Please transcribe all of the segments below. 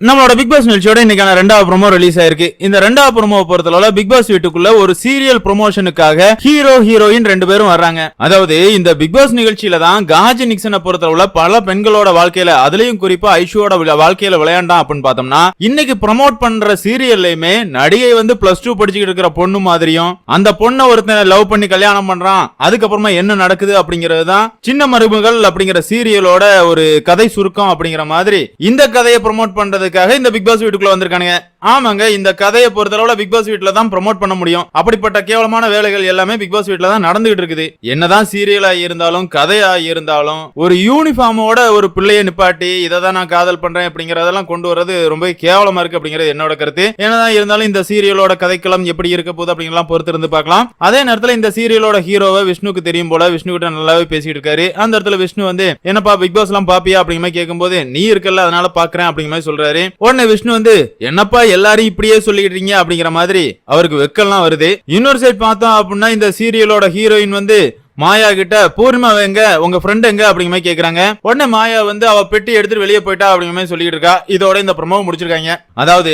நம்மளோட big pass நிகழ்ச்சியோட இன்னைக்கான ரெண்டாவது ப்ரோமோ ரிலீஸ் ஆயிருக்கு. இந்த ரெண்டாவது ப்ரோமோ பொறுத்தளவுல பிக் பாஸ் வீட்டுக்குள்ள ஒரு சீரியல் ப்ரொமோஷனுக்காக ஹீரோ ஹீரோயின் ரெண்டு பேரும் வர்றாங்க. அதாவது இந்த பிக் பாஸ் நிகழ்ச்சியில தான் காஜி நிக்சனை பொறுத்தளவுல பல பெண்களோட வாழ்க்கையில அதுலயும் குறிப்பா ஐஷுவோட வாழ்க்கையில விளையாண்டான் அப்படின்னு பார்த்தோம்னா இன்னைக்கு ப்ரோமோட் பண்ற சீரியல்லையுமே நடிகை வந்து பிளஸ் டூ படிச்சுக்கிட்டு இருக்கிற பொண்ணு மாதிரியும் அந்த பொண்ணை ஒருத்தனை லவ் பண்ணி கல்யாணம் பண்றான் அதுக்கப்புறமா என்ன நடக்குது அப்படிங்கிறது தான் சின்ன மருமகள் அப்படிங்கிற சீரியலோட ஒரு கதை சுருக்கம் அப்படிங்கிற மாதிரி இந்த கதையை ப்ரோமோட் பண்றதுக்காக இந்த பிக் பாஸ் வீட்டுக்குள்ள வந்திருக்கானுங்க. ஆமாங்க இந்த கதையை பொறுத்தளவுல பிக் பாஸ் வீட்ல தான் ப்ரோமோட் பண்ண முடியும். அப்படிப்பட்ட கேவலமான வேலைகள் எல்லாமே பிக் பாஸ் வீட்ல தான் நடந்துகிட்டு இருக்குது. என்னதான் சீரியலா இருந்தாலும் கதையா இருந்தாலும் ஒரு யூனிஃபார்மோட ஒரு பிள்ளைய நிப்பாட்டி இதை தான் நான் காதல் பண்றேன் அப்படிங்கறதெல்லாம் கொண்டு வர்றது ரொம்ப கேவலமா இருக்கு அப்படிங்கிறது என்னோட கருத்து. என்னதான் இருந்தாலும் இந்த சீரியலோட கதைக்களம் எப்படி இருக்க போகுது அப்படிங்கலாம் பொறுத்து இருந்து பார்க்கலாம். அதே நேரத்துல இந்த சீரியலோட ஹீரோவை விஷ்ணுக்கு தெரியும் போல விஷ்ணு கிட்ட நல்லாவே பேசிட்டு இருக்காரு. அந்த இடத்துல விஷ்ணு வந்து என்னப்பா பிக் பாஸ் எல்லாம் பாப்பியா? அப்படிங்கிற மாதிரி கேட்கும்போது நீ இருக்கல அதனால பாக்குறேன் அப்படிங்கிற மாதிரி சொல்றாரு. உடனே விஷ்ணு வந்து என்னப்பா எல்லாரும் இப்படியே சொல்லிக்கிட்டீங்க? அப்படிங்கிற மாதிரி அவருக்கு வெக்கல்லாம் வருது. இன்னொரு சைட் பார்த்தோம் அப்படின்னா இந்த சீரியலோட ஹீரோயின் வந்து மாயா கிட்ட பூர்ணிமா எங்க? உங்க ஃப்ரெண்ட் எங்க? அப்படிங்கிற மாதிரி கேக்குறாங்க. உடனே மாயா வந்து அவ பெட்டி எடுத்துட்டு வெளியே போயிட்டா? அப்படிங்கிற மாதிரி சொல்லிட்டு இருக்கா. இதோட இந்த ப்ரமோ முடிச்சிருக்காங்க. அதாவது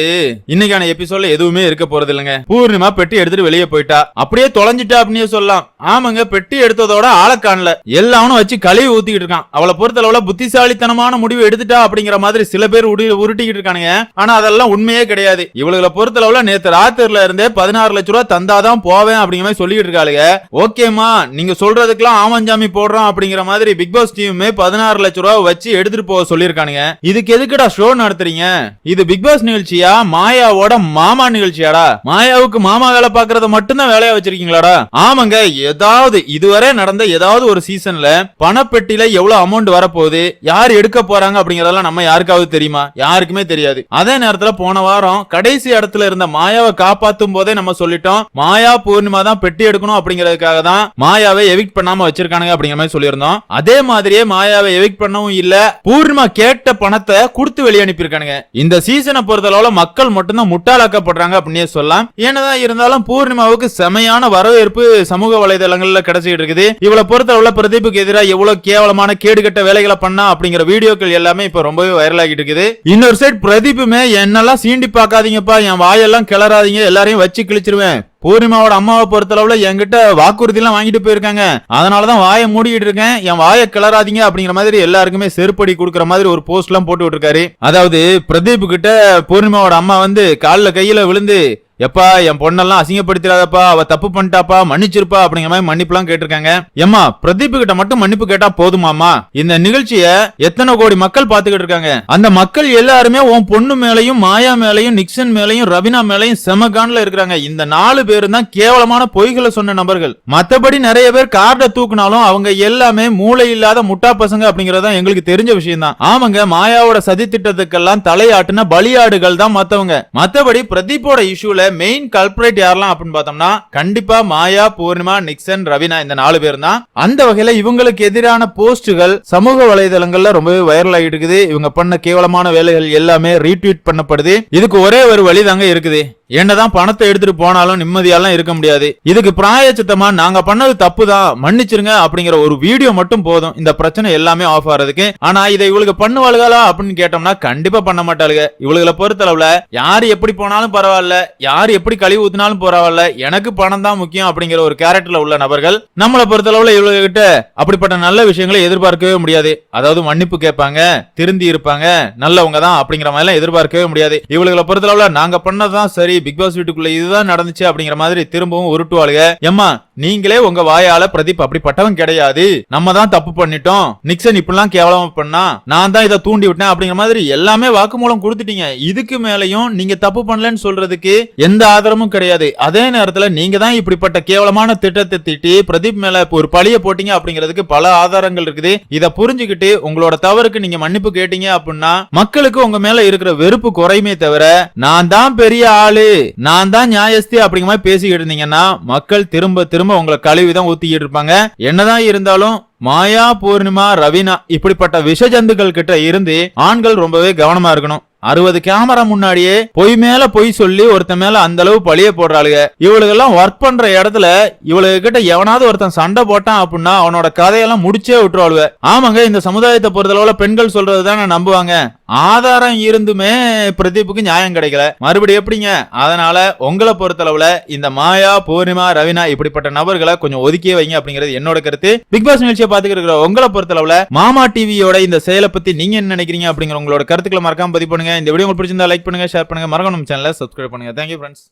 இன்னைக்கான எபிசோட்ல எதுவுமே இருக்க போறது இல்லைங்க. பூர்ணிமா பெட்டி எடுத்துட்டு வெளியே போயிட்டா. அப்படியே தொலைஞ்சிட்டா அப்படின்னு சொல்லலாம். ஆமாங்க பெட்டி எடுத்ததோட ஆளை காணல. எல்லாவனும் வச்சு கழுவி ஊத்திக்கிட்டு இருக்கான். அவளை பொறுத்தளவுல புத்திசாலித்தனமான முடிவு எடுத்துட்டா அப்படிங்கிற மாதிரி சில பேர் உருட்டிக்கிட்டு இருக்கானுங்க. ஆனா அதெல்லாம் உண்மையே கிடையாது. இவளுகளை பொறுத்தளவுல நேத்து ராத்திரில இருந்தே பதினாறு லட்ச ரூபா தந்தாதான் போவேன் அப்படிங்கிற மாதிரி சொல்லிட்டு இருக்காளுங்க. ஓகேமா நீங்க சொல்றதுக்கெல்லாம் ஆமஞ்சாமி போடுறோம் அப்படிங்கிற மாதிரி பிக் பாஸ் டீமுமே பதினாறு லட்ச ரூபா வச்சு எடுத்துட்டு போக சொல்லியிருக்கானுங்க. இதுக்கு எதுக்குடா ஷோ நடத்துறீங்க? இது பிக் பாஸ் நிகழ்ச்சியா? மாயாவோட மாமா நிகழ்ச்சியாடா? மாயாவுக்கு மாமா வேலை பாக்குறத மட்டும்தான் வேலையா வச்சிருக்கீங்களாடா? ஆமாங்க ஏதாவது இதுவரை நடந்த ஏதாவது ஒரு சீசன்ல பணப்பெட்டியில எவ்வளவு அமௌண்ட் வரப்போகுது? யார் எடுக்க போறாங்க அப்படிங்கறதெல்லாம் நம்ம யாருக்காவது தெரியுமா? யாருக்குமே தெரியாது. அதே நேரத்துல போன வாரம் கடைசி இடத்துல இருந்த மாயாவை காப்பாத்தும் போதே நம்ம சொல்லிட்டோம் மாயா பூர்ணிமா தான் பெட்டி எடுக்கணும் அப்படிங்கறதுக்காக தான் மாயாவை எவிக்ட் பண்ணாம வச்சிருக்கானுங்க அப்படிங்கிற மாதிரி சொல்லியிருந்தோம். அதே மாதிரியே மாயாவை எவிக்ட் பண்ணவும் இல்ல. பூர்ணிமா கேட்ட பணத்தை கொடுத்து வெளியே அனுப்பியிருக்கானுங்க. இந்த சீசனை பொறுத்தளவுல மக்கள் மட்டும்தான் முட்டாளாக்கப்படுறாங்க அப்படின்னே சொல்லலாம். என்னதான் இருந்தாலும் பூர்ணிமாவுக்கு செமையான வரவேற்பு சமூக வலைதளங்கள்ல கிடைச்சிட்டு இருக்குது. இவளை பொறுத்தளவுல பிரதீப்புக்கு எதிராக எவ்வளவு கேவலமான கேடுகட்ட வேலைகளை பண்ணா அப்படிங்கிற வீடியோக்கள் எல்லாமே இப்ப ரொம்பவே வைரல் ஆகிட்டு இருக்குது. இன்னொரு சைடு பிரதீப்புமே என்னெல்லாம் சீண்டி பார்க்காதீங்கப்பா என் வாயெல்லாம் கிளறாதீங்க எல்லாரையும் வச்சு கிழிச்சிருவேன். பூர்ணிமாவோட அம்மாவை பொறுத்தளவுல என்கிட்ட வாக்குறுதி எல்லாம் வாங்கிட்டு போயிருக்காங்க. அதனாலதான் வாயை மூடிட்டு இருக்கேன். என் வாயை கிளறாதீங்க அப்படிங்கிற மாதிரி எல்லாருக்குமே செருப்படி கொடுக்குற மாதிரி ஒரு போஸ்ட் எல்லாம் போட்டு விட்டுருக்காரு அதாவது பிரதீப் கிட்ட பூர்ணிமாவோட அம்மா வந்து காலில் கையில விழுந்து எப்பா என் பொண்ணெல்லாம் அசிங்கப்படுத்திடாதப்பா அவ தப்பு பண்ணிட்டாப்பா மன்னிச்சிருப்பா அப்படிங்கிற மாதிரி மன்னிப்புலாம் கேட்டிருக்காங்க. ஏம்மா பிரதீப் கிட்ட மட்டும் மன்னிப்பு கேட்டா போதுமாமா இந்த நிகழ்ச்சிய எத்தனை கோடி மக்கள் பாத்துக்கிட்டு இருக்காங்க. அந்த மக்கள் எல்லாருமே உன் பொண்ணு மேலையும் மாயா மேலையும் நிக்சன் மேலையும் ரவினா மேலையும் செமகான்ல இருக்கிறாங்க. இந்த நாலு பேரும் தான் கேவலமான பொய்களை சொன்ன நபர்கள். மத்தபடி நிறைய பேர் கார்டை தூக்குனாலும் அவங்க எல்லாமே மூளை இல்லாத முட்டா பசங்க அப்படிங்கறது தான் எங்களுக்கு தெரிஞ்ச விஷயம் தான் ஆமாங்க மாயாவோட சதி திட்டத்துக்கெல்லாம் தலையாட்டுன பலியாடுகள் தான் மத்தவங்க. மத்தபடி பிரதீப்போட இஷ்யூல மெயின் கல்பரேட் யாரெல்லாம் அப்படின்னு பார்த்தோம்னா கண்டிப்பா மாயா பூர்ணிமா நிக்சன் ரவினா இந்த நாலு பேர் தான் அந்த வகையில இவங்களுக்கு எதிரான போஸ்டுகள் சமூக வலைதளங்கள்ல ரொம்பவே வைரல் ஆகிட்டு இருக்குது. இவங்க பண்ண கேவலமான வேலைகள் எல்லாமே ரீட்வீட் பண்ணப்படுது. இதுக்கு ஒரே ஒரு வழி தாங்க இருக்குது. என்னதான் பணத்தை எடுத்துட்டு போனாலும் நிம்மதியாலாம் இருக்க முடியாது. இதுக்கு பிராயச்சித்தமா நாங்க பண்ணது தப்பு தான் மன்னிச்சிருங்க அப்படிங்கிற ஒரு வீடியோ மட்டும் போதும். இந்த பிரச்சனை எல்லாமே ஆஃப் ஆறதுக்கு. ஆனா இதை இவளுக்கு பண்ணுவாளுகளா அப்படின்னு கேட்டோம்னா கண்டிப்பா பண்ண மாட்டாளுங்க இவளுகளை பொறுத்தளவுல யாரு எப்படி போனாலும் பரவாயில்ல. யாரு எப்படி கழிவு ஊத்தினாலும் பரவாயில்ல. எனக்கு பணம் தான் முக்கியம் அப்படிங்கிற ஒரு கேரக்டர்ல உள்ள நபர்கள் நம்மளை பொறுத்தளவுல இவளுக கிட்ட அப்படிப்பட்ட நல்ல விஷயங்களை எதிர்பார்க்கவே முடியாது. அதாவது மன்னிப்பு கேட்பாங்க திருந்தி இருப்பாங்க நல்லவங்க தான் அப்படிங்கிற மாதிரி எல்லாம் எதிர்பார்க்கவே முடியாது. இவளுகளை பொறுத்தளவுல நாங்க பண்ணதான் சரி பிக் பாஸ் வீட்டுக்குள்ள இதுதான் நடந்துச்சு அப்படிங்கிற மாதிரி திரும்பவும் உருட்டுவாளுங்க எம்மா நீங்களே உங்க வாயால பிரதீப் அப்படிப்பட்டவன் கிடையாது. நம்ம தான் தப்பு பண்ணிட்டோம். நிக்சன் இப்படிலாம் கேவலமா பண்ணா நான் தான் இதை தூண்டி விட்டேன் அப்படிங்கிற மாதிரி எல்லாமே வாக்குமூலம் கொடுத்துட்டீங்க. இதுக்கு மேலயும் நீங்க தப்பு பண்ணலன்னு சொல்றதுக்கு எந்த ஆதாரமும் கிடையாது. அதே நேரத்துல நீங்க தான் இப்படிப்பட்ட கேவலமான திட்டத்தை திட்டி பிரதீப் மேல ஒரு பழிய போட்டீங்க அப்படிங்கிறதுக்கு பல ஆதாரங்கள் இருக்குது. இதை புரிஞ்சுக்கிட்டு உங்களோட தவறுக்கு நீங்க மன்னிப்பு கேட்டீங்க அப்படின்னா மக்களுக்கு உங்க மேல இருக்கிற வெறுப்பு குறையுமே தவிர நான் தான் பெரிய ஆளு நான் தான் நியாயஸ்தி அப்படிங்கிற மாதிரி பேசிக்கிட்டு இருந்தீங்கன்னா மக்கள் திரும்ப திரும்ப உங்களை கழுவி தான் ஊத்திக்கிட்டு இருப்பாங்க. என்னதான் இருந்தாலும் மாயா பூர்ணிமா ரவினா இப்படிப்பட்ட விஷ ஜந்துக்கள் கிட்ட இருந்து ஆண்கள் ரொம்பவே கவனமா இருக்கணும். அறுபது கேமரா முன்னாடியே பொய் மேல பொய் சொல்லி ஒருத்தன் மேல அந்த அளவு பழிய போடுறாளுங்க இவளுக்கு எல்லாம் ஒர்க் பண்ற இடத்துல இவளுக்கு கிட்ட எவனாவது ஒருத்தன் சண்டை போட்டான் அப்படின்னா அவனோட கதையெல்லாம் முடிச்சே விட்டுருவாளுவ ஆமாங்க இந்த சமுதாயத்தை பொறுத்தளவுல பெண்கள் சொல்றதுதான் நம்புவாங்க. ஆதாரம் இருந்துமே பிரதீப்புக்கு நியாயம் கிடைக்கல. மறுபடியும் எப்படிங்க? அதனால உங்களை பொறுத்தளவுல இந்த மாயா பூர்ணிமா ரவினா இப்படிப்பட்ட நபர்களை கொஞ்சம் ஒதுக்கியே வைங்க அப்படிங்கிறது என்னோட கருத்து. பிக் பாஸ் நிகழ்ச்சியை பாத்துக்கிற உங்களை பொறுத்தளவுல மாமா டிவியோட இந்த செயலை பத்தி நீங்க என்ன நினைக்கிறீங்க அப்படிங்கிற உங்களோட கருத்துக்களை மறக்காம பதிவு பண்ணுங்க. இந்த வீடியோ உங்களுக்கு பிடிச்சிருந்தா லைக் பண்ணுங்க ஷேர் பண்ணுங்க. மறக்கணும் நம்ம சேனலை சப்ஸ்கிரைப் பண்ணுங்க. Thank you friends